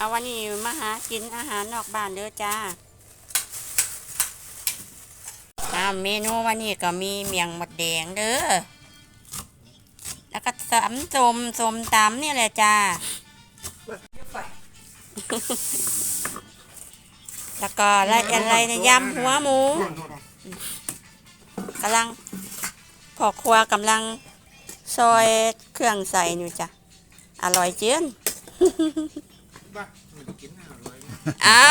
เอาวันนี้มาหากินอาหารนอกบ้านเด้อจ้าอ่าเมนูวันนี้ก็มีเมียงหมดแดงเด้อ แล้วก็สามสมสมตำนี่แหละจ้า แล้วก็อะไรอะไรในะยำหัวหมูกำลังพอครัวกำลังซอยเครื่องใส่อยู่จ้ะ อร่อยเจียน บ้าไม่ได้กินน่าอร่อยนะเอา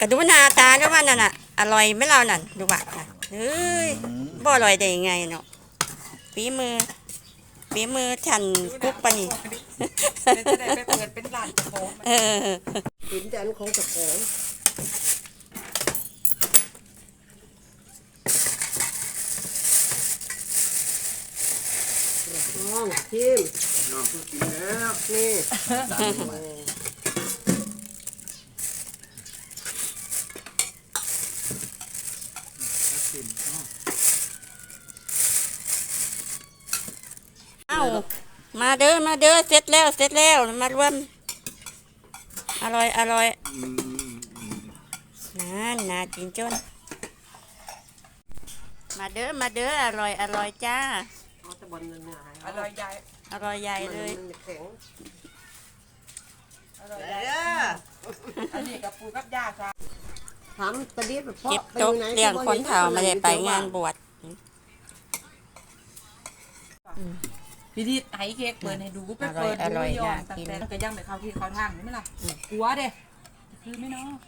กระดูหน้าตาด้วยว่านั่นน่ะ อร่อยไหม่เรานั่นดูว่าน่ะเฮ้ยบ่อร่อยได้ยังไงเนาะฝีมือฝีมือฉันกุ๊กปะนี่จะได้ไปเปิดเป็นร้านเจ้าของเออเห็นแต่อันของเจ้าของน้องทิมน้องเพิ่งกินแล้วนี่ กินอ๋อเอามาเด้อมาเด้อเสร็จแล้วเสร็จแล้วมารวมอร่อยอร่อยอืมอืมนั่นน่ากินจนมาเด้อมาเด้ออร่อยอร่อยจ้าเอาตะบนเนื้อหายอร่อยใหญ่อร่อยใหญ่เลยมันแข็งอร่อยใหญ่อันนี้กับปูกับย่าค่ะทำตะเดียบเพาะเก็บไปตกไหนเลี้ยงคนเฒ่าไม่ได้ไปงานบวชพี่ทิศไห้เค้กเปิดให้ดูไปเปิดดูย้อนตั้งแต่ก็ยังไปเข้าที่เข้าทางนี่ไหมล่ะกลัวเด้คือไหม่เนาะ